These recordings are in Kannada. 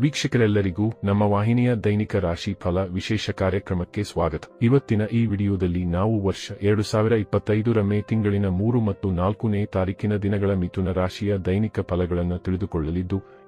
ವೀಕ್ಷಕರೆಲ್ಲರಿಗೂ ನಮ್ಮ ವಾಹಿನಿಯ ದೈನಿಕ ರಾಶಿ ಫಲ ವಿಶೇಷ ಕಾರ್ಯಕ್ರಮಕ್ಕೆ ಸ್ವಾಗತ. ಇವತ್ತಿನ ಈ ವಿಡಿಯೋದಲ್ಲಿ ನಾವು ವರ್ಷ ಎರಡು ಸಾವಿರ ಇಪ್ಪತ್ತೈದರ ಮೇ ತಿಂಗಳಿನ ಮೂರು ಮತ್ತು ನಾಲ್ಕನೇ ತಾರೀಕಿನ ದಿನಗಳ ಮಿಥುನ ರಾಶಿಯ ದೈನಿಕ ಫಲಗಳನ್ನು ತಿಳಿದುಕೊಳ್ಳಲಿದ್ದು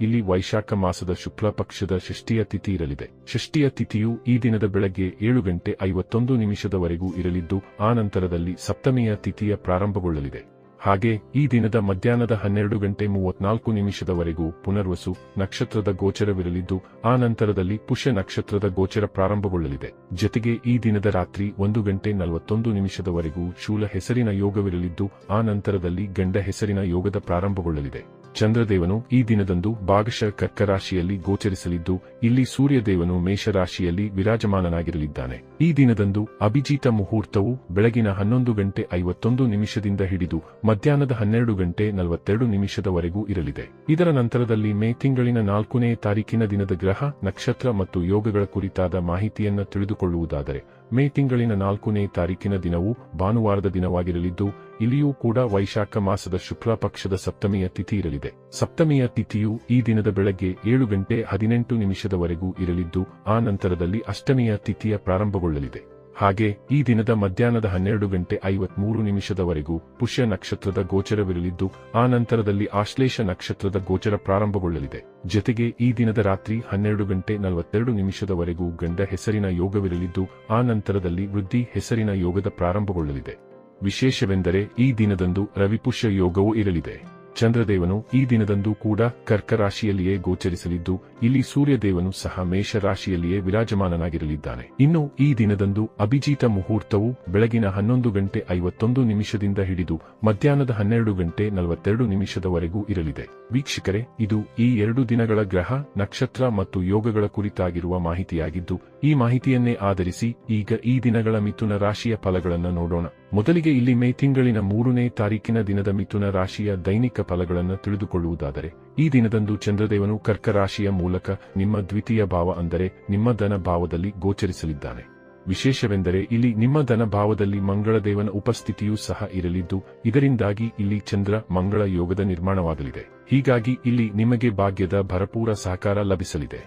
ಇಲ್ಲಿ ವೈಶಾಖ ಮಾಸದ ಶುಕ್ಲ ಪಕ್ಷದ ಷಷ್ಠಿಯ ತಿಥಿ ಇರಲಿದೆ. ಷಷ್ಠಿಯ ತಿಥಿಯು ಈ ದಿನದ ಬೆಳಗ್ಗೆ ಏಳು ಗಂಟೆ ಐವತ್ತೊಂದು ನಿಮಿಷದವರೆಗೂ ಇರಲಿದ್ದು, ಆ ನಂತರದಲ್ಲಿ ಸಪ್ತಮಿಯ ತಿಥಿಯ ಪ್ರಾರಂಭಗೊಳ್ಳಲಿದೆ. ಹಾಗೆ ಈ ದಿನದ ಮಧ್ಯಾಹ್ನದ ಹನ್ನೆರಡು ಗಂಟೆ ಮೂವತ್ನಾಲ್ಕು ನಿಮಿಷದವರೆಗೂ ಪುನರ್ವಸು ನಕ್ಷತ್ರದ ಗೋಚರವಿರಲಿದ್ದು, ಆ ನಂತರದಲ್ಲಿ ಪುಷ್ಯ ನಕ್ಷತ್ರದ ಗೋಚರ ಪ್ರಾರಂಭಗೊಳ್ಳಲಿದೆ. ಜತೆಗೆ ಈ ದಿನದ ರಾತ್ರಿ ಒಂದು ಗಂಟೆ ನಲವತ್ತೊಂದು ನಿಮಿಷದವರೆಗೂ ಶೂಲ ಹೆಸರಿನ ಯೋಗವಿರಲಿದ್ದು, ಆ ನಂತರದಲ್ಲಿ ಗಂಡ ಹೆಸರಿನ ಯೋಗದ ಪ್ರಾರಂಭಗೊಳ್ಳಲಿದೆ. ಚಂದ್ರದೇವನು ಈ ದಿನದಂದು ಭಾಗಶಃ ಕರ್ಕರಾಶಿಯಲ್ಲಿ ಗೋಚರಿಸಲಿದ್ದು, ಇಲ್ಲಿ ಸೂರ್ಯದೇವನು ಮೇಷರಾಶಿಯಲ್ಲಿ ವಿರಾಜಮಾನನಾಗಿರಲಿದ್ದಾನೆ. ಈ ದಿನದಂದು ಅಭಿಜಿತ ಮುಹೂರ್ತವು ಬೆಳಗಿನ ಹನ್ನೊಂದು ಗಂಟೆ ಐವತ್ತೊಂದು ನಿಮಿಷದಿಂದ ಹಿಡಿದು, ಮಧ್ಯಾಹ್ನದ ಹನ್ನೆರಡು ಗಂಟೆ ನಲವತ್ತೆರಡು ನಿಮಿಷದವರೆಗೂ ಇರಲಿದೆ. ಇದರ ನಂತರದಲ್ಲಿ ಮೇ ತಿಂಗಳಿನ ನಾಲ್ಕನೇ ತಾರೀಕಿನ ದಿನದ ಗ್ರಹ, ನಕ್ಷತ್ರ ಮತ್ತು ಯೋಗಗಳ ಕುರಿತಾದ ಮಾಹಿತಿಯನ್ನು ತಿಳಿದುಕೊಳ್ಳುವುದಾದರೆ ಮೇ ತಿಂಗಳಿನ ನಾಲ್ಕನೇ ತಾರೀಕಿನ ದಿನವು ಭಾನುವಾರದ ದಿನವಾಗಿರಲಿದ್ದು, ಇಲ್ಲಿಯೂ ಕೂಡ ವೈಶಾಖ ಮಾಸದ ಶುಕ್ಲ ಪಕ್ಷದ ಸಪ್ತಮಿಯ ತಿಥಿ ಇರಲಿದೆ. ಸಪ್ತಮಿಯ ತಿಥಿಯು ಈ ದಿನದ ಬೆಳಗ್ಗೆ ಏಳು ಗಂಟೆ ಹದಿನೆಂಟು ನಿಮಿಷದವರೆಗೂ ಇರಲಿದ್ದು, ಆ ನಂತರದಲ್ಲಿ ಅಷ್ಟಮಿಯ ತಿಥಿಯ ಪ್ರಾರಂಭಗೊಳ್ಳಲಿದೆ. ಹಾಗೆ, ಈ ದಿನದ ಮಧ್ಯಾಹ್ನದ ಹನ್ನೆರಡು ಗಂಟೆ ಐವತ್ಮೂರು ನಿಮಿಷದವರೆಗೂ ಪುಷ್ಯ ನಕ್ಷತ್ರದ ಗೋಚರವಿರಲಿದ್ದು, ಆ ನಂತರದಲ್ಲಿ ಆಶ್ಲೇಷ ನಕ್ಷತ್ರದ ಗೋಚರ ಪ್ರಾರಂಭಗೊಳ್ಳಲಿದೆ. ಜತೆಗೆ, ಈ ದಿನದ ರಾತ್ರಿ ಹನ್ನೆರಡು ಗಂಟೆ ನಲವತ್ತೆರಡು ನಿಮಿಷದವರೆಗೂ ಗಂಡ ಹೆಸರಿನ ಯೋಗವಿರಲಿದ್ದು, ಆ ನಂತರದಲ್ಲಿ ವೃದ್ಧಿ ಹೆಸರಿನ ಯೋಗದ ಪ್ರಾರಂಭಗೊಳ್ಳಲಿದೆ. ವಿಶೇಷವೆಂದರೆ, ಈ ದಿನದಂದು ರವಿಪುಷ್ಯ ಯೋಗವೂ ಇರಲಿದೆ. ಚಂದ್ರದೇವನು ಈ ದಿನದಂದು ಕೂಡ ಕರ್ಕ ರಾಶಿಯಲ್ಲಿಯೇ ಗೋಚರಿಸಲಿದ್ದು, ಇಲ್ಲಿ ಸೂರ್ಯದೇವನು ಸಹ ಮೇಷ ರಾಶಿಯಲ್ಲಿಯೇ ವಿರಾಜಮಾನನಾಗಿರಲಿದ್ದಾನೆ. ಇನ್ನು ಈ ದಿನದಂದು ಅಭಿಜಿತ ಮುಹೂರ್ತವು ಬೆಳಗಿನ ಹನ್ನೊಂದು ಗಂಟೆ ಐವತ್ತೊಂದು ನಿಮಿಷದಿಂದ ಹಿಡಿದು ಮಧ್ಯಾಹ್ನದ ಹನ್ನೆರಡು ಗಂಟೆ ನಲವತ್ತೆರಡು ನಿಮಿಷದವರೆಗೂ ಇರಲಿದೆ. ವೀಕ್ಷಕರೇ, ಇದು ಈ ಎರಡು ದಿನಗಳ ಗ್ರಹ, ನಕ್ಷತ್ರ ಮತ್ತು ಯೋಗಗಳ ಕುರಿತಾಗಿರುವ ಮಾಹಿತಿಯಾಗಿದ್ದು, ಈ ಮಾಹಿತಿಯನ್ನೇ ಆಧರಿಸಿ ಈಗ ಈ ದಿನಗಳ ಮಿಥುನ ರಾಶಿಯ ಫಲಗಳನ್ನು ನೋಡೋಣ. ಮೊದಲಿಗೆ ಇಲ್ಲಿ ಮೇ ತಿಂಗಳಿನ ಮೂರನೇ ತಾರೀಕಿನ ದಿನದ ಮಿಥುನ ರಾಶಿಯ ದೈನಿಕ ಫಲಗಳನ್ನು ತಿಳಿದುಕೊಳ್ಳುವುದಾದರೆ, ಈ ದಿನದಂದು ಚಂದ್ರದೇವನು ಕರ್ಕರಾಶಿಯ ಮೂಲಕ ನಿಮ್ಮ ದ್ವಿತೀಯ ಭಾವ ಅಂದರೆ ನಿಮ್ಮ ಧನ ಭಾವದಲ್ಲಿ ಗೋಚರಿಸಲಿದ್ದಾನೆ. ವಿಶೇಷವೆಂದರೆ ಇಲ್ಲಿ ನಿಮ್ಮ ಧನ ಭಾವದಲ್ಲಿ ಮಂಗಳದೇವನ ಉಪಸ್ಥಿತಿಯೂ ಸಹ ಇರಲಿದ್ದು, ಇದರಿಂದಾಗಿ ಇಲ್ಲಿ ಚಂದ್ರ ಮಂಗಳ ಯೋಗದ ನಿರ್ಮಾಣವಾಗಲಿದೆ. ಹೀಗಾಗಿ ಇಲ್ಲಿ ನಿಮಗೆ ಭಾಗ್ಯದ ಭರಪೂರ ಸಹಕಾರ ಲಭಿಸಲಿದೆ.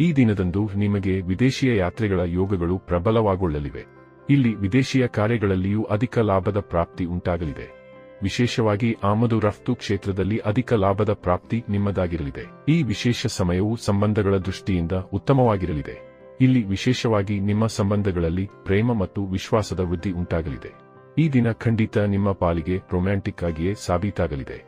ಈ ದಿನದಂದು ನಿಮಗೆ ವಿದೇಶಿಯ ಯಾತ್ರೆಗಳ ಯೋಗಗಳು ಪ್ರಬಲವಾಗೊಳ್ಳಲಿವೆ. ಇಲ್ಲಿ ವಿದೇಶಿಯ ಕಾರ್ಯಗಳಲ್ಲಿಯೂ ಅಧಿಕ ಲಾಭದ ಪ್ರಾಪ್ತಿ ಉಂಟಾಗಲಿದೆ. ವಿಶೇಷವಾಗಿ ಆಮದು ರಫ್ತು ಕ್ಷೇತ್ರದಲ್ಲಿ ಅಧಿಕ ಲಾಭದ ಪ್ರಾಪ್ತಿ ನಿಮ್ಮದಾಗಿರಲಿದೆ. ಈ ವಿಶೇಷ ಸಮಯವು ಸಂಬಂಧಗಳ ದೃಷ್ಟಿಯಿಂದ ಉತ್ತಮವಾಗಿರಲಿದೆ. ಇಲ್ಲಿ ವಿಶೇಷವಾಗಿ ನಿಮ್ಮ ಸಂಬಂಧಗಳಲ್ಲಿ ಪ್ರೇಮ ಮತ್ತು ವಿಶ್ವಾಸದ ವೃದ್ಧಿ ಉಂಟಾಗಲಿದೆ. ಈ ದಿನ ಖಂಡಿತ ನಿಮ್ಮ ಪಾಲಿಗೆ ರೊಮ್ಯಾಂಟಿಕ್ ಆಗಿಯೇ ಸಾಬೀತಾಗಲಿದೆ.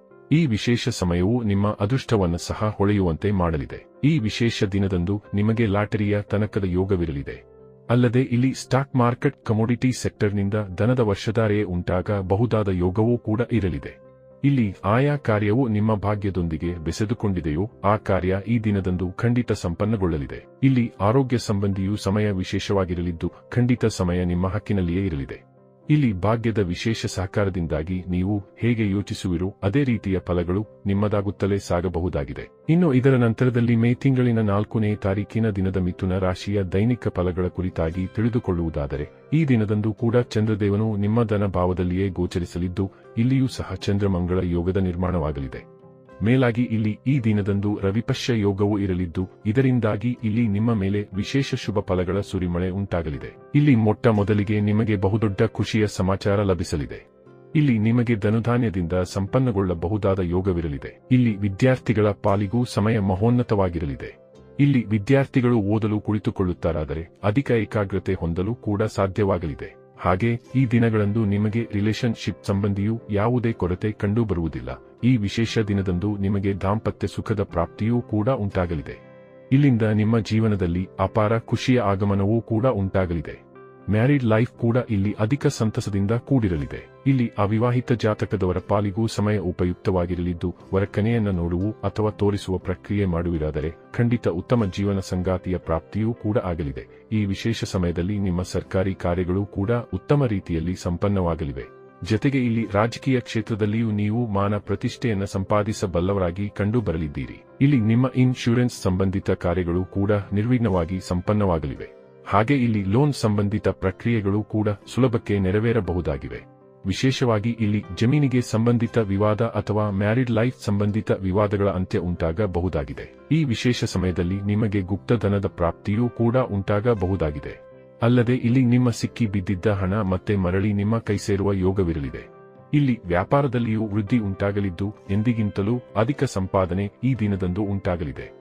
ಈ ವಿಶೇಷ ಸಮಯವು ನಿಮ್ಮ ಅದೃಷ್ಟವನ್ನು ಸಹ ಹೊಳೆಯುವಂತೆ ಮಾಡಲಿದೆ. ಈ ವಿಶೇಷ ದಿನದಂದು ನಿಮಗೆ ಲಾಟರಿಯ ತನಕದ ಯೋಗವಿರಲಿದೆ. ಅಲ್ಲದೆ ಇಲ್ಲಿ ಸ್ಟಾಕ್ ಮಾರ್ಕೆಟ್ ಕಮೋಡಿಟಿ ಸೆಕ್ಟರ್ನಿಂದ ದನದ ವರ್ಷಧಾರೆಯೇ ಉಂಟಾಗ ಬಹುದಾದ ಯೋಗವೂ ಕೂಡ ಇರಲಿದೆ. ಇಲ್ಲಿ ಆಯಾ ಕಾರ್ಯವು ನಿಮ್ಮ ಭಾಗ್ಯದೊಂದಿಗೆ ಬೆಸೆದುಕೊಂಡಿದೆಯೋ ಆ ಕಾರ್ಯ ಈ ದಿನದಂದು ಖಂಡಿತ ಸಂಪನ್ನಗೊಳ್ಳಲಿದೆ. ಇಲ್ಲಿ ಆರೋಗ್ಯ ಸಂಬಂಧಿಯೂ ಸಮಯ ವಿಶೇಷವಾಗಿರಲಿದ್ದು ಖಂಡಿತ ಸಮಯ ನಿಮ್ಮ ಹಕ್ಕಿನಲ್ಲಿಯೇ ಇರಲಿದೆ. ಇಲ್ಲಿ ಭಾಗ್ಯದ ವಿಶೇಷ ಸಹಕಾರದಿಂದಾಗಿ ನೀವು ಹೇಗೆ ಯೋಚಿಸುವಿರೋ ಅದೇ ರೀತಿಯ ಫಲಗಳು ನಿಮ್ಮದಾಗುತ್ತಲೇ ಸಾಗಬಹುದಾಗಿದೆ. ಇನ್ನು ಇದರ ನಂತರದಲ್ಲಿ ಮೇ ತಿಂಗಳಿನ ನಾಲ್ಕನೇ ತಾರೀಕಿನ ದಿನದ ಮಿಥುನ ರಾಶಿಯ ದೈನಿಕ ಫಲಗಳ ಕುರಿತಾಗಿ ತಿಳಿದುಕೊಳ್ಳುವುದಾದರೆ, ಈ ದಿನದಂದು ಕೂಡ ಚಂದ್ರದೇವನು ನಿಮ್ಮ ಧನ ಭಾವದಲ್ಲಿಯೇ ಗೋಚರಿಸಲಿದ್ದು, ಇಲ್ಲಿಯೂ ಸಹ ಚಂದ್ರಮಂಗಳ ಯೋಗದ ನಿರ್ಮಾಣವಾಗಲಿದೆ. ಮೇಲಾಗಿ ಇಲ್ಲಿ ಈ ದಿನದಂದು ರವಿಪಶ್ಯ ಯೋಗವೂ ಇರಲಿದ್ದು, ಇದರಿಂದಾಗಿ ಇಲ್ಲಿ ನಿಮ್ಮ ಮೇಲೆ ವಿಶೇಷ ಶುಭ ಫಲಗಳ ಸುರಿಮಳೆ ಉಂಟಾಗಲಿದೆ. ಇಲ್ಲಿ ಮೊಟ್ಟ ಮೊದಲಿಗೆ ನಿಮಗೆ ಬಹುದೊಡ್ಡ ಖುಷಿಯ ಸಮಾಚಾರ ಲಭಿಸಲಿದೆ. ಇಲ್ಲಿ ನಿಮಗೆ ಧನುಧಾನ್ಯದಿಂದ ಸಂಪನ್ನಗೊಳ್ಳಬಹುದಾದ ಯೋಗವಿರಲಿದೆ. ಇಲ್ಲಿ ವಿದ್ಯಾರ್ಥಿಗಳ ಪಾಲಿಗೂ ಸಮಯ ಮಹೋನ್ನತವಾಗಿರಲಿದೆ. ಇಲ್ಲಿ ವಿದ್ಯಾರ್ಥಿಗಳು ಓದಲು ಕುಳಿತುಕೊಳ್ಳುತ್ತಾರಾದರೆ, ಅಧಿಕ ಏಕಾಗ್ರತೆ ಹೊಂದಲು ಕೂಡ ಸಾಧ್ಯವಾಗಲಿದೆ. ಹಾಗೆ ಈ ದಿನಗಳಂದು ನಿಮಗೆ ರಿಲೇಶನ್ಶಿಪ್ ಸಂಬಂಧಿಯೂ ಯಾವುದೇ ಕೊರತೆ ಕಂಡುಬರುವುದಿಲ್ಲ. ಈ ವಿಶೇಷ ದಿನದಂದು ನಿಮಗೆ ದಾಂಪತ್ಯ ಸುಖದ ಪ್ರಾಪ್ತಿಯೂ ಕೂಡ ಉಂಟಾಗಲಿದೆ. ಇಲ್ಲಿಂದ ನಿಮ್ಮ ಜೀವನದಲ್ಲಿ ಅಪಾರ ಖುಷಿಯ ಆಗಮನವೂ ಕೂಡ ಉಂಟಾಗಲಿದೆ. ಮ್ಯಾರಿಡ್ ಲೈಫ್ ಕೂಡ ಇಲ್ಲಿ ಅಧಿಕ ಸಂತಸದಿಂದ ಕೂಡಿರಲಿದೆ. ಇಲ್ಲಿ ಅವಿವಾಹಿತ ಜಾತಕದವರ ಪಾಲಿಗೂ ಸಮಯ ಉಪಯುಕ್ತವಾಗಿರಲಿದ್ದು, ವರಕನೆಯನ್ನ ನೋಡುವು ಅಥವಾ ತೋರಿಸುವ ಪ್ರಕ್ರಿಯೆ ಮಾಡುವಿರಾದರೆ ಖಂಡಿತ ಉತ್ತಮ ಜೀವನ ಸಂಗಾತಿಯ ಪ್ರಾಪ್ತಿಯೂ ಕೂಡ ಆಗಲಿದೆ. ಈ ವಿಶೇಷ ಸಮಯದಲ್ಲಿ ನಿಮ್ಮ ಸರ್ಕಾರಿ ಕಾರ್ಯಗಳು ಕೂಡ ಉತ್ತಮ ರೀತಿಯಲ್ಲಿ ಸಂಪನ್ನವಾಗಲಿವೆ. ಜತೆಗೆ ಇಲ್ಲಿ ರಾಜಕೀಯ ಕ್ಷೇತ್ರದಲ್ಲಿಯೂ ನೀವು ಮಾನ ಪ್ರತಿಷ್ಠೆಯನ್ನು ಸಂಪಾದಿಸಬಲ್ಲವರಾಗಿ ಕಂಡುಬರಲಿದ್ದೀರಿ. ಇಲ್ಲಿ ನಿಮ್ಮ ಇನ್ಶೂರೆನ್ಸ್ ಸಂಬಂಧಿತ ಕಾರ್ಯಗಳು ಕೂಡ ನಿರ್ವಿಘ್ನವಾಗಿ ಸಂಪನ್ನವಾಗಲಿವೆ. ಹಾಗೆ ಇಲ್ಲಿ ಲೋನ್ ಸಂಬಂಧಿತ ಪ್ರಕ್ರಿಯೆಗಳು ಕೂಡ ಸುಲಭಕ್ಕೆ ನೆರವೇರಬಹುದಾಗಿವೆ. ವಿಶೇಷವಾಗಿ ಇಲ್ಲಿ ಜಮೀನಿಗೆ ಸಂಬಂಧಿತ ವಿವಾದ ಅಥವಾ ಮ್ಯಾರಿಡ್ ಲೈಫ್ ಸಂಬಂಧಿತ ವಿವಾದಗಳ ಅಂತ್ಯ ಉಂಟಾಗಬಹುದಾಗಿದೆ. ಈ ವಿಶೇಷ ಸಮಯದಲ್ಲಿ ನಿಮಗೆ ಗುಪ್ತಧನದ ಪ್ರಾಪ್ತಿಯೂ ಕೂಡ ಉಂಟಾಗಬಹುದಾಗಿದೆ. ಅಲ್ಲದೆ ಇಲ್ಲಿ ನಿಮ್ಮ ಸಿಕ್ಕಿ ಬಿದ್ದಿದ್ದ ಹಣ ಮತ್ತೆ ಮರಳಿ ನಿಮ್ಮ ಕೈ ಸೇರುವ ಯೋಗವಿರಲಿದೆ. ಇಲ್ಲಿ ವ್ಯಾಪಾರದಲ್ಲಿಯೂ ವೃದ್ಧಿ ಉಂಟಾಗಲಿದ್ದು ಎಂದಿಗಿಂತಲೂ ಅಧಿಕ ಸಂಪಾದನೆ ಈ ದಿನದಂದು ಉಂಟಾಗಲಿದೆ.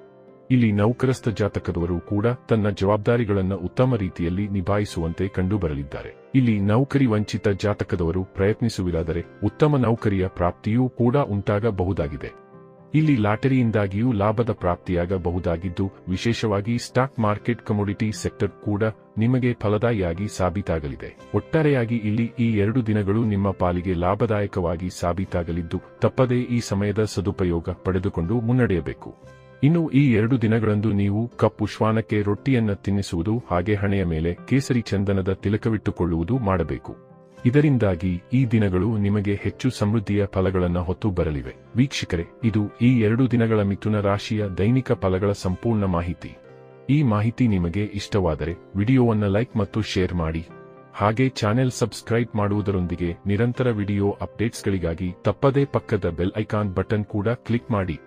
ಇಲ್ಲಿ ನೌಕರಸ್ಥ ಜಾತಕದವರು ಕೂಡ ತನ್ನ ಜವಾಬ್ದಾರಿಗಳನ್ನು ಉತ್ತಮ ರೀತಿಯಲ್ಲಿ ನಿಭಾಯಿಸುವಂತೆ ಕಂಡುಬರಲಿದ್ದಾರೆ. ಇಲ್ಲಿ ನೌಕರಿ ವಂಚಿತ ಜಾತಕದವರು ಪ್ರಯತ್ನಿಸುವಿರಾದರೆ ಉತ್ತಮ ನೌಕರಿಯ ಪ್ರಾಪ್ತಿಯೂ ಕೂಡ ಉಂಟಾಗಬಹುದಾಗಿದೆ. ಇಲ್ಲಿ ಲಾಟರಿಯಿಂದಾಗಿಯೂ ಲಾಭದ ಪ್ರಾಪ್ತಿಯಾಗಬಹುದಾಗಿದ್ದು, ವಿಶೇಷವಾಗಿ ಸ್ಟಾಕ್ ಮಾರ್ಕೆಟ್ ಕಮೋಡಿಟಿ ಸೆಕ್ಟರ್ ಕೂಡ ನಿಮಗೆ ಫಲದಾಯಿಯಾಗಿ ಸಾಬೀತಾಗಲಿದೆ. ಒಟ್ಟಾರೆಯಾಗಿ ಇಲ್ಲಿ ಈ ಎರಡು ದಿನಗಳು ನಿಮ್ಮ ಪಾಲಿಗೆ ಲಾಭದಾಯಕವಾಗಿ ಸಾಬೀತಾಗಲಿದ್ದು, ತಪ್ಪದೇ ಈ ಸಮಯದ ಸದುಪಯೋಗ ಪಡೆದುಕೊಂಡು ಮುನ್ನಡೆಯಬೇಕು. ಇನ್ನು ಈ ಎರಡು ದಿನಗಳಂದು ನೀವು ಕಪ್ಪು ಶ್ವಾನಕ್ಕೆ ರೊಟ್ಟಿಯನ್ನ ತಿನ್ನಿಸುವುದು ಹಾಗೆ ಹಣೆಯ ಮೇಲೆ ಕೇಸರಿ ಚಂದನದ ತಿಲಕವಿಟ್ಟುಕೊಳ್ಳುವುದು ಮಾಡಬೇಕು. ಇದರಿಂದಾಗಿ ಈ ದಿನಗಳು ನಿಮಗೆ ಹೆಚ್ಚು ಸಮೃದ್ಧಿಯ ಫಲಗಳನ್ನು ಹೊತ್ತು ಬರಲಿವೆ. ವೀಕ್ಷಕರೇ, ಇದು ಈ ಎರಡು ದಿನಗಳ ಮಿಥುನ ರಾಶಿಯ ದೈನಿಕ ಫಲಗಳ ಸಂಪೂರ್ಣ ಮಾಹಿತಿ. ಈ ಮಾಹಿತಿ ನಿಮಗೆ ಇಷ್ಟವಾದರೆ ವಿಡಿಯೋವನ್ನು ಲೈಕ್ ಮತ್ತು ಶೇರ್ ಮಾಡಿ. ಹಾಗೆ ಚಾನೆಲ್ ಸಬ್ಸ್ಕ್ರೈಬ್ ಮಾಡುವುದರೊಂದಿಗೆ ನಿರಂತರ ವಿಡಿಯೋ ಅಪ್ಡೇಟ್ಸ್ಗಳಿಗಾಗಿ ತಪ್ಪದೇ ಪಕ್ಕದ ಬೆಲ್ ಐಕಾನ್ ಬಟನ್ ಕೂಡ ಕ್ಲಿಕ್ ಮಾಡಿ.